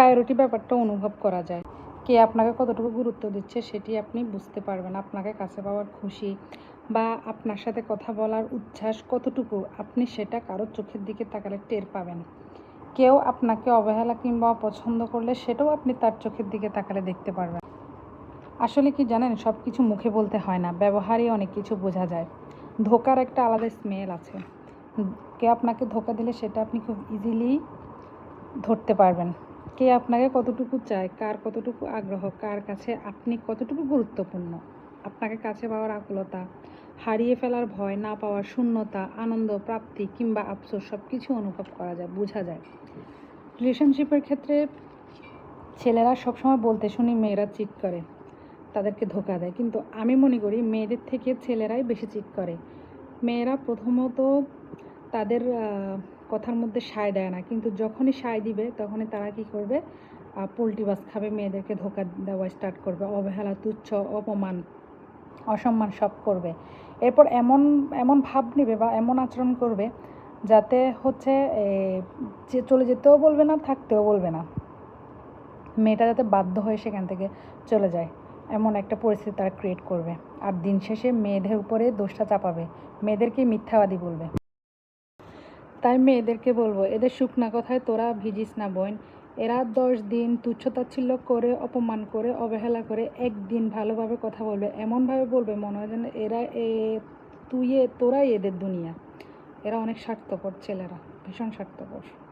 Priority ব্যাপারটা অনুভব করা যায়। কে আপনাকে কতটুকু গুরুত্ব দিচ্ছে সেটি আপনি বুঝতে পারবেন। আপনাকে কাছে পাওয়ার খুশি বা আপনার সাথে কথা বলার উচ্ছ্বাস কতটুকু আপনি সেটা কারও চোখের দিকে তাকালে টের পাবেন। কেউ আপনাকে অবহেলা কিংবা অপছন্দ করলে সেটাও আপনি তার চোখের দিকে তাকালে দেখতে পারবেন। আসলে কি জানেন সব কিছু মুখে বলতে হয় না ব্যবহারই অনেক কিছু বোঝা যায়। ধোকার একটা আলাদা স্মেল আছে। উম, কে আপনাকে ধোকা দিলে সেটা আপনি খুব ইজিলি ধরতে পারবেন। কে আপনাকে কতটুকু চায়, কার কতটুকু আগ্রহ, কার কাছে আপনি কতটুকু গুরুত্বপূর্ণ? আপনাকে কাছে পাওয়ার আকুলতা, হারিয়ে ফেলার ভয়, না পাওয়ার শূন্যতা, আনন্দ, প্রাপ্তি কিংবা আফসোস সব কিছু অনুভব করা যায়, বোঝা যায়। রিলেশনশিপের ক্ষেত্রে ছেলেরা সবসময় বলতে শুনি, মেয়েরা চিট করে, তাদেরকে ধোকা দেয়। কিন্তু আমি মনে করি, মেয়েদের থেকে ছেলেরাই বেশি চিট করে। মেয়েরা প্রথমত তাদের কথার মধ্যে সায় দেয় না। কিন্তু যখনই সায় দিবে, তখনই তারা কি করবে? পোলট্রি বাস খাবে, মেয়েদেরকে ধোকা দেওয়া স্টার্ট করবে। অবহেলা, তুচ্ছ, অপমান, অসম্মান সব করবে। এরপর এমন এমন ভাব নেবে বা এমন আচরণ করবে যাতে হচ্ছে যে চলে যেতেও বলবে না, থাকতেও বলবে না। মেয়েটা যাতে বাধ্য হয়ে সেখান থেকে চলে যায়, এমন একটা পরিস্থিতি তারা ক্রিয়েট করবে। আর দিন শেষে মেয়েদের উপরে দোষটা চাপাবে। মেয়েদেরকে মিথ্যাবাদী বলবে। তাই মেয়েদেরকে বলব, এদের শুকনা কথায় তোরা ভিজিস না বোন। এরা দশ দিন তুচ্ছতাচ্ছিল্য করে, অপমান করে, অবহেলা করে, একদিন ভালোভাবে কথা বলবে, এমনভাবে বলবে মনে হয় যেন এরা এ, তুই এ, তোরাই এদের দুনিয়া। এরা অনেক স্বার্থপর ছেলেরা, ভীষণ স্বার্থপর।